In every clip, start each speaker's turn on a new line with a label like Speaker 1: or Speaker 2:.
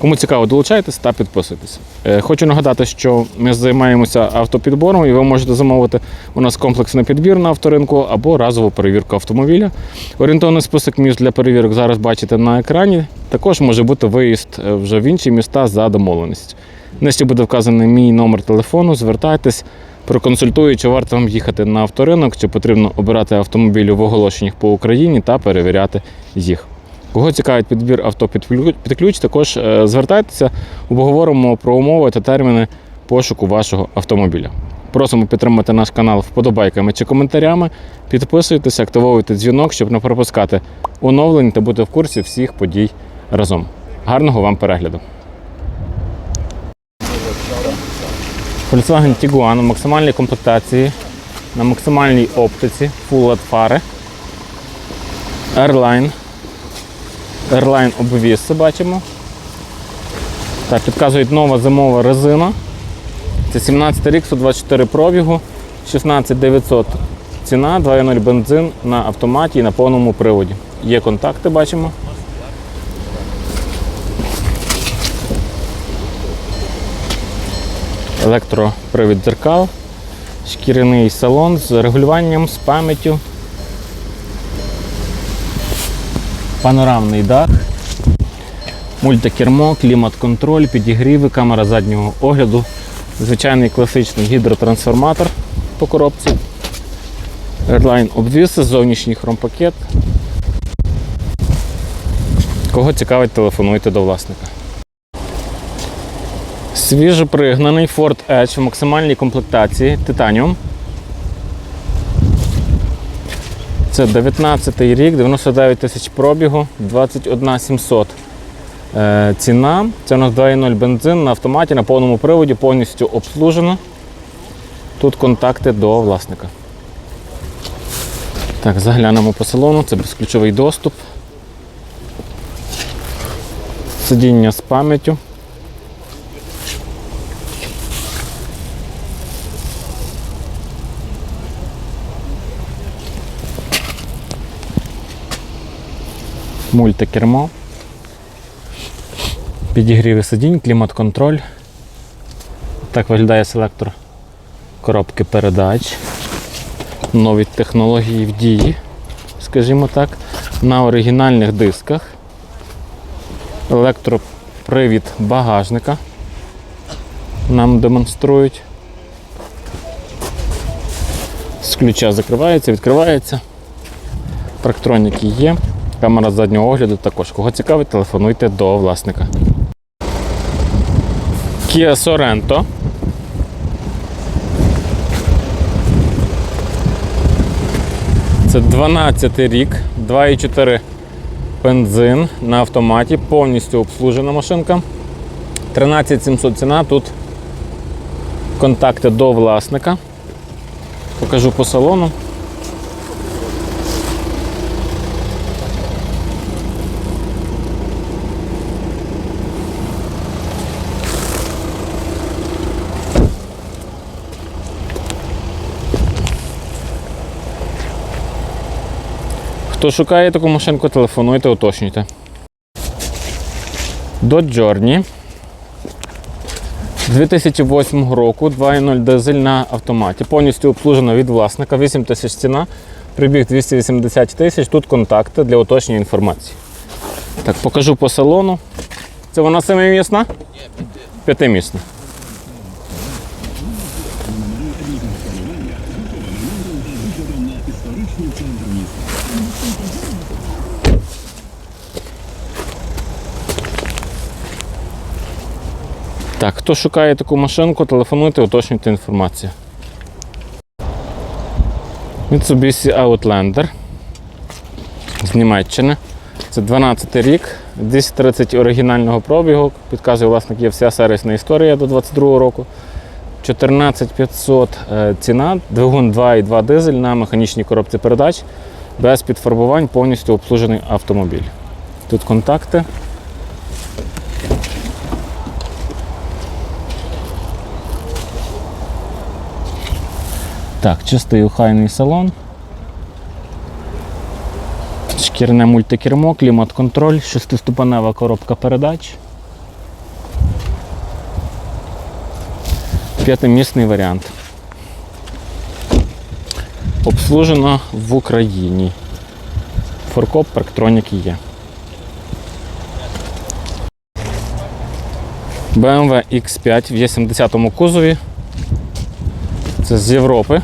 Speaker 1: Кому цікаво, долучайтесь та підписуйтесь. Е, Хочу нагадати, що ми займаємося автопідбором, і ви можете замовити у нас комплексний підбір на авторинку або разову перевірку автомобіля. Орієнтовний список міст для перевірок зараз бачите на екрані. Також може бути виїзд е, вже в інші міста за домовленістю. Нижче буде вказаний мій номер телефону. Звертайтесь, проконсультую, чи варто вам їхати на авторинок, чи потрібно обирати автомобілі в оголошеннях по Україні та перевіряти їх. Кого цікавить підбір авто під ключ- також е, звертайтеся, обговоримо про умови та терміни пошуку вашого автомобіля. Просимо підтримати наш канал вподобайками чи коментарями. Підписуйтесь, активовуйте дзвінок, щоб не пропускати оновлень та бути в курсі всіх подій разом. Гарного вам перегляду! Volkswagen Tiguan у максимальній комплектації, на максимальній оптиці, Full LED фари, Airline. Airline обвіси бачимо. Так, підказують нова зимова резина. Це 17 рік, 124 пробігу, 16900 ціна, 2.0 бензин на автоматі і на повному приводі. Є контакти, бачимо. Електропривід дзеркал, шкіряний салон з регулюванням, з пам'яттю. Панорамний дах, мультикермо, клімат-контроль, підігріви, камера заднього огляду, звичайний класичний гідротрансформатор по коробці, Airline обвіси, зовнішній хромпакет. Кого цікавить, телефонуйте до власника. Свіжопригнаний Ford Edge в максимальній комплектації Titanium. Це 19 рік, 99 тисяч пробігу, 21 700 е, ціна. Це у нас 2.0 бензин на автоматі, на повному приводі, повністю обслужено. Тут контакти до власника. Так, заглянемо по салону, це безключовий доступ. Сидіння з пам'яттю. Мультикермо, підігріви сидінь, клімат-контроль. Так виглядає селектор коробки передач. Нові технології в дії, скажімо так, на оригінальних дисках. Електропривід багажника нам демонструють. З ключа закривається, відкривається. Парктроніки є. Камера заднього огляду також. Кого цікавить, телефонуйте до власника. Kia Sorento. Це 12 рік, 2,4 бензин на автоматі, повністю обслужена машинка. 13700 ціна. Тут контакти до власника. Покажу по салону. Хто шукає таку машинку, телефонуйте, уточнюйте. До Journey 2008 року 2.0 дизель на автоматі. Повністю обслужено від власника, 8 тисяч ціна, прибіг 280 тисяч. Тут контакти для уточнення інформації. Так, покажу по салону. Це вона семимісна? П'ятимісна. Так, хто шукає таку машинку, телефонуйте, уточнюйте інформацію. Mitsubishi Outlander з Німеччини. Це 12 рік, 230 оригінального пробігу. Підказує власник, є вся сервісна історія до 22 року. 14500 е, ціна, двигун 2,2 дизель на механічній коробці передач, без підфарбувань, повністю обслужений автомобіль. Тут контакти. Так, чистий охайний салон. Шкірне мультикермо, клімат-контроль, шестиступенева коробка передач. П'ятимісний варіант. Обслужено в Україні. Форкоп парктроніки є. BMW X5 в Є70 кузові. Це з Європи.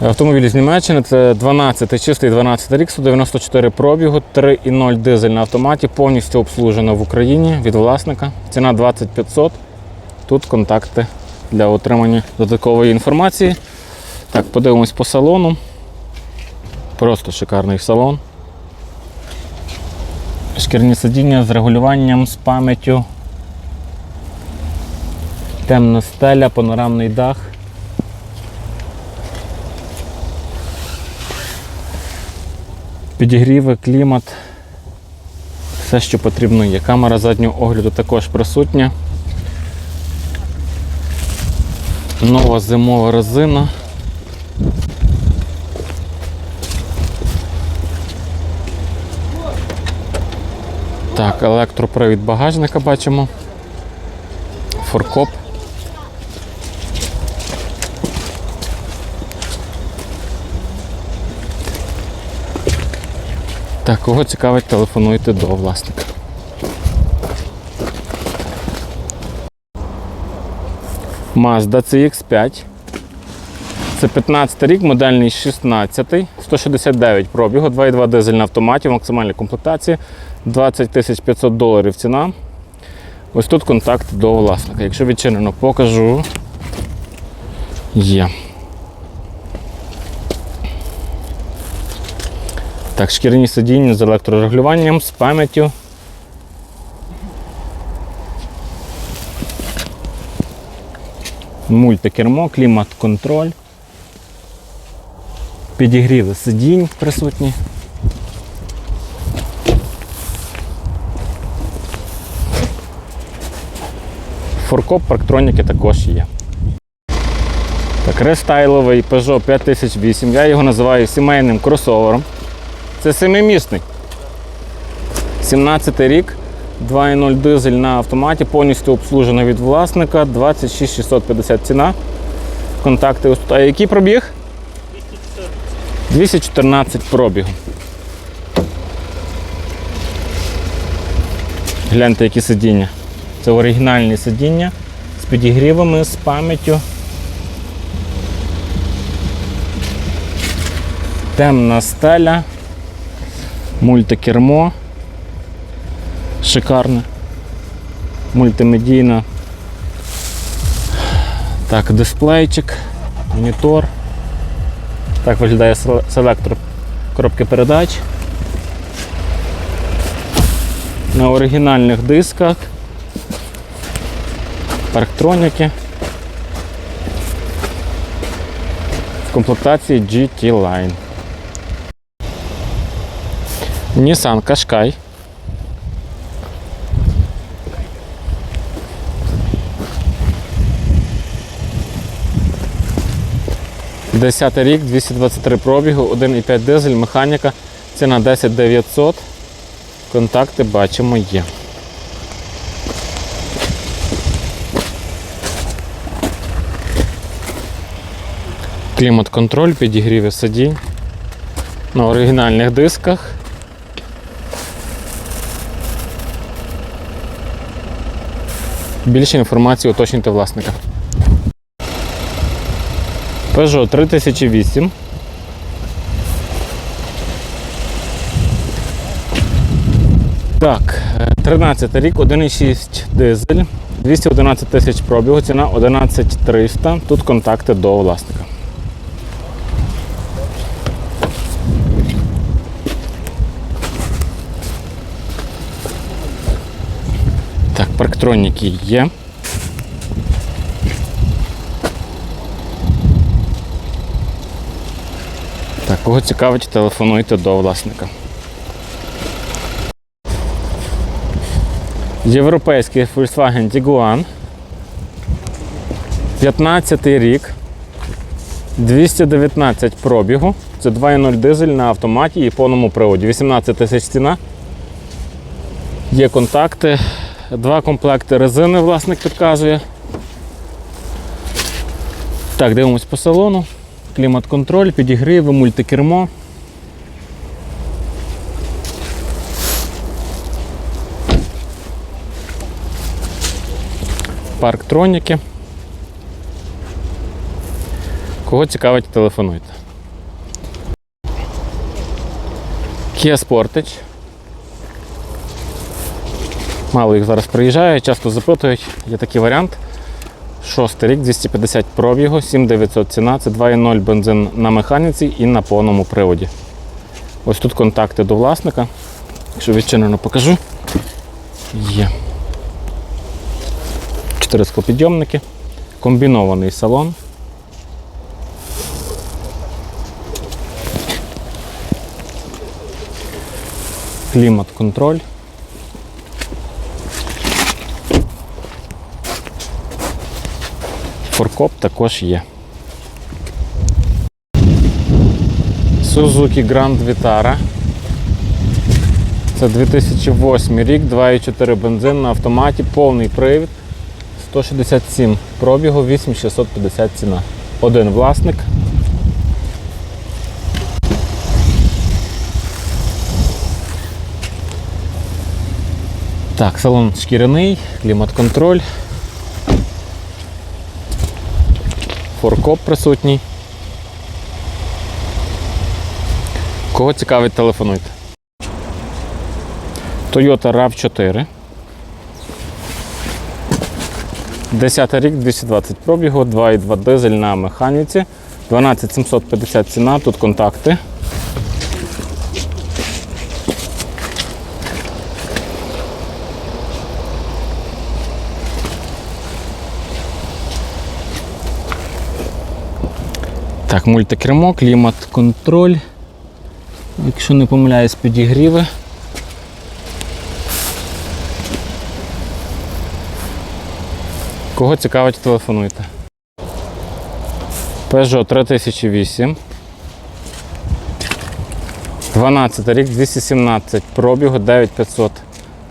Speaker 1: Автомобіль з Німеччини це 12 чистий 12 рік, 194 пробігу, 3,0 дизель на автоматі, повністю обслужено в Україні від власника. Ціна 2500. Тут контакти для отримання додаткової інформації. Так, подивимось по салону. Просто шикарний салон. Шкірні сидіння з регулюванням, з пам'яттю. Темна стеля, панорамний дах. Підігріви, клімат. Все, що потрібно є. Камера заднього огляду також присутня. Нова зимова резина. Так, електропривід багажника бачимо. Форкоп. Так, кого цікавить, телефонуйте до власника. Mazda CX5. Це 15 рік, модельний 16, 169 пробігу, 2,2 дизель на автоматі, в максимальній комплектації, 20 500 доларів ціна. Ось тут контакт до власника. Якщо відчинено, покажу. Є. Так, шкіряні сидіння з електрорегулюванням, з пам'яттю. Мультикермо, клімат-контроль. Підігріви сидінь присутні. Форкоп парктроніки також є. Так, рестайловий Peugeot 5008. Я його називаю сімейним кросовером. Це семимісний. 17 рік, 2.0 дизель на автоматі, повністю обслужено від власника, 26 650 ціна. Контакти ось тут. А який пробіг? 214 пробігу. Гляньте, які сидіння. Це оригінальні сидіння з підігрівами, з пам'яттю. Темна стеля, мультикермо. Шикарне. Мультимедійна. Так, дисплейчик, монітор. Так виглядає сел- селектор коробки передач. На оригінальних дисках. Парктроніки. В комплектації GT Line. Nissan Qashqai. Десятий рік, 223 пробігу, 1,5 дизель, механіка, ціна 10 900. Контакти бачимо є. Клімат-контроль, підігріви сидінь на оригінальних дисках. Більше інформації уточнюйте власника. Peugeot 3008. Так, е, 13 рік, 1,6 дизель, 211 тисяч пробігу, ціна 11300. Тут контакти до власника. Парктроніки є. Так, кого цікавить, телефонуйте до власника. Європейський Volkswagen Tiguan. 15 рік. 219 пробігу. Це 2.0 дизель на автоматі і повному приводі. 18 тисяч ціна. Є контакти. Два комплекти резини власник підказує. Так, дивимось по салону. Клімат-контроль, підігріви, мультикермо. Парктроніки. Кого цікавить, телефонуйте. Kia Sportage. Мало їх зараз приїжджає, часто запитують, є такий варіант. Шостий рік, 250 пробігу, 7900 ціна, це 2.0 бензин на механіці і на повному приводі. Ось тут контакти до власника. Якщо відчинено покажу. Є. Чотири склопідйомники, комбінований салон. Клімат-контроль. Форкоп також є. Suzuki Grand Vitara. Це 2008 рік, 2,4 бензин на автоматі, повний привід. 167 пробігу, 8650 ціна. Один власник. Так, салон шкіряний, клімат-контроль. Форкоп присутній. Кого цікавить, телефонуйте. Toyota RAV4. 10 рік, 220 пробігу, 2,2 дизель на механіці. 12750 ціна, тут контакти. Так, мультикермо, клімат, контроль. Якщо не помиляюсь, підігріви. Кого цікавить, телефонуйте. Peugeot 3008. 12 рік, 217 пробігу, 9500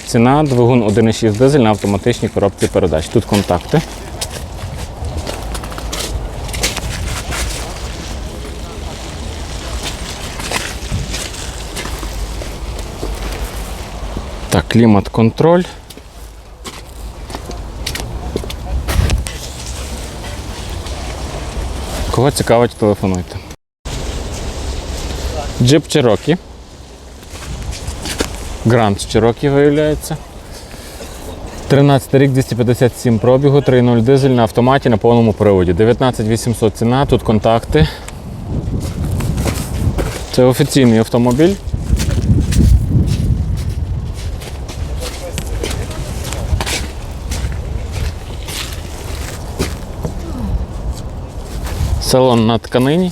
Speaker 1: ціна, двигун 1,6 дизель на автоматичній коробці передач. Тут контакти. Клімат-контроль. Кого цікавить, телефонуйте. Джип Cherokee. Гранд Cherokee виявляється. 13 рік, 257 пробігу, 3.0 дизель на автоматі на повному приводі. 19800 ціна, тут контакти. Це офіційний автомобіль. Салон на тканині.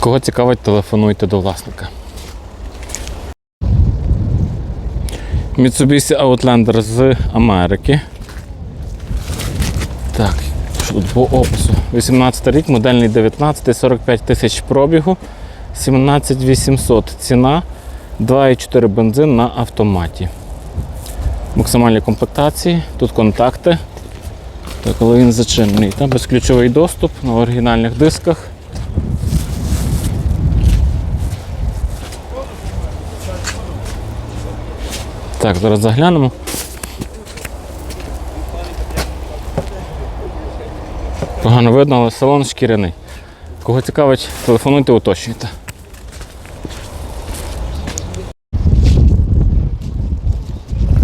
Speaker 1: Кого цікавить, телефонуйте до власника. Mitsubishi Outlander з Америки. Так, що тут по опису? 18 рік, модельний 19, 45 тисяч пробігу, 17800 ціна, 2,4 бензин на автоматі. Максимальні комплектації, тут контакти. Так, коли він зачинений. Там безключовий доступ на оригінальних дисках. Так, зараз заглянемо. Погано видно, але салон шкіряний. Кого цікавить, телефонуйте, уточнюйте.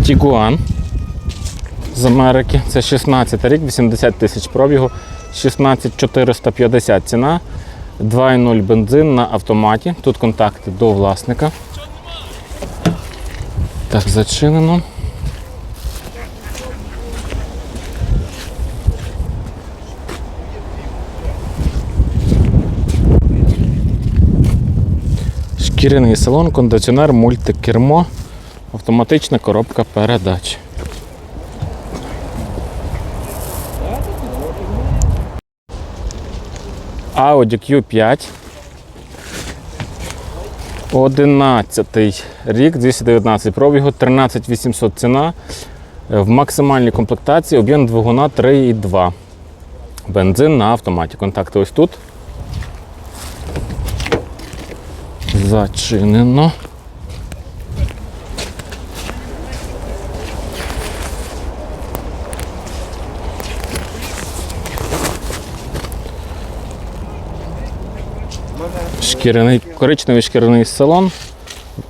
Speaker 1: Тігуан з Америки. Це 16 рік, 80 тисяч пробігу, 16450 ціна, 2,0 бензин на автоматі. Тут контакти до власника. Так, зачинено. Шкіряний салон, кондиціонер, мультикермо, автоматична коробка передач. Audi Q5. 11 рік, 219 пробігу, 13 800 ціна. В максимальній комплектації об'єм двигуна 3,2. Бензин на автоматі. Контакти ось тут. Зачинено. Шкіряний, коричневий шкіряний салон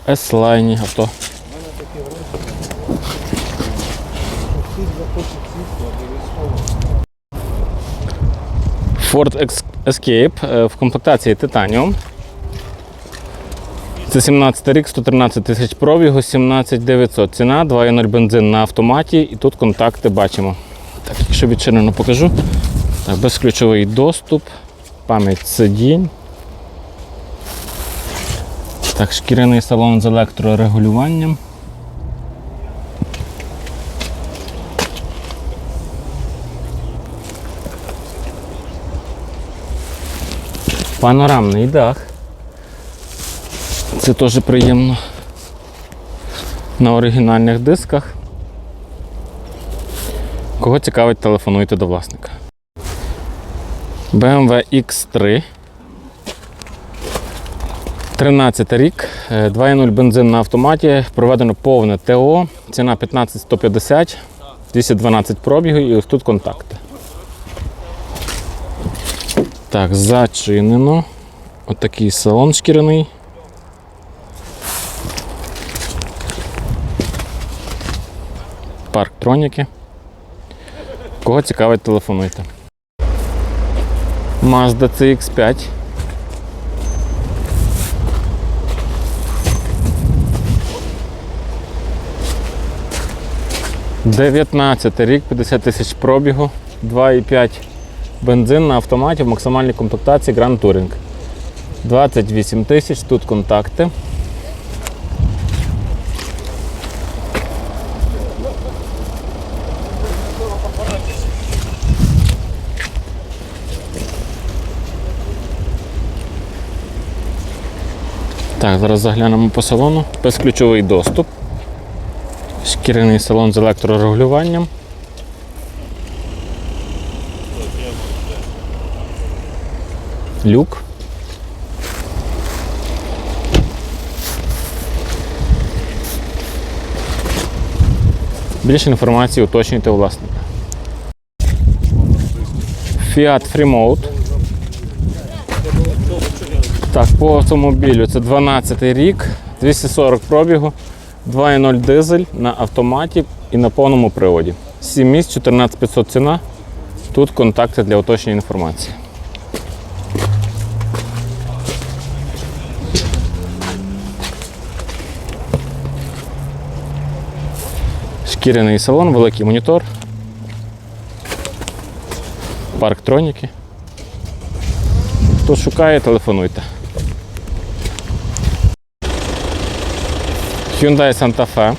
Speaker 1: в S-лайні авто. Ford Escape е, в комплектації Titanium. Це 17 рік, 113 тисяч пробігу, 17 900. Ціна, 2.0 бензин на автоматі і тут контакти бачимо. Так, якщо відчинено покажу. Так, безключовий доступ, пам'ять сидінь. Так, шкіряний салон з електрорегулюванням. Панорамний дах. Це теж приємно. На оригінальних дисках. Кого цікавить, телефонуйте до власника. BMW X3. 13 рік, е, 2.0 бензин на автоматі, проведено повне ТО, ціна 15150, 212 пробігів і ось тут контакти. Так, зачинено. Отакий салон шкіряний. Парк троніки. Кого цікавить, телефонуйте. Mazda CX5. Дев'ятнадцятий рік, 50 тисяч пробігу, 2,5 бензин на автоматі в максимальній комплектації Grand Touring. 28 тисяч, тут контакти. Так, зараз заглянемо по салону. Безключовий доступ. Шкіряний салон з електрорегулюванням. Люк. Більше інформації уточнюйте у власника. Fiat Freemode. Так, по автомобілю це 12 рік, 240 пробігу, 2.0 дизель на автоматі і на повному приводі. 7 місць, 14500 ціна. Тут контакти для уточнення інформації. Шкіряний салон, великий монітор. Парк троніки. Хто шукає, телефонуйте. Hyundai Santa Fe.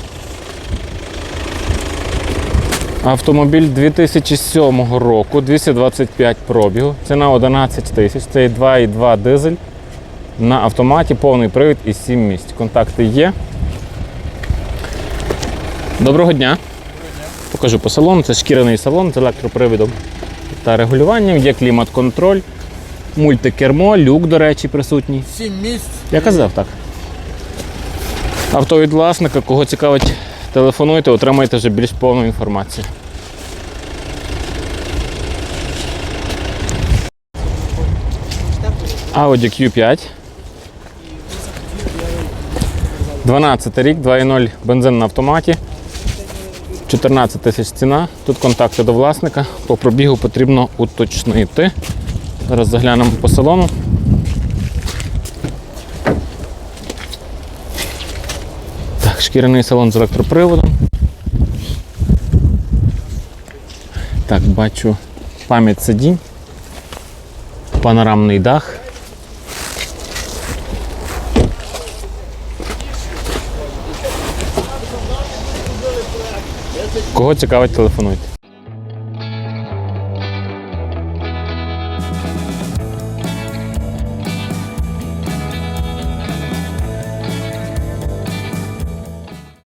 Speaker 1: Автомобіль 2007 року, 225 пробігу, ціна 11 тисяч. Це 2,2 дизель на автоматі, повний привід і 7 місць. Контакти є. Доброго дня. Покажу по салону. Це шкіряний салон з електропривідом та регулюванням. Є клімат-контроль, мультикермо, люк, до речі, присутній.
Speaker 2: Сім місць.
Speaker 1: Я казав так. Авто від власника, кого цікавить, телефонуйте, отримайте вже більш повну інформацію. Audi Q5. 12 рік, 2.0 бензин на автоматі. 14 тисяч ціна. Тут контакти до власника. По пробігу потрібно уточнити. Зараз заглянемо по салону. шкіряний салон з електроприводом. Так, бачу пам'ять сидінь, панорамний дах. Кого цікавить, телефонуйте.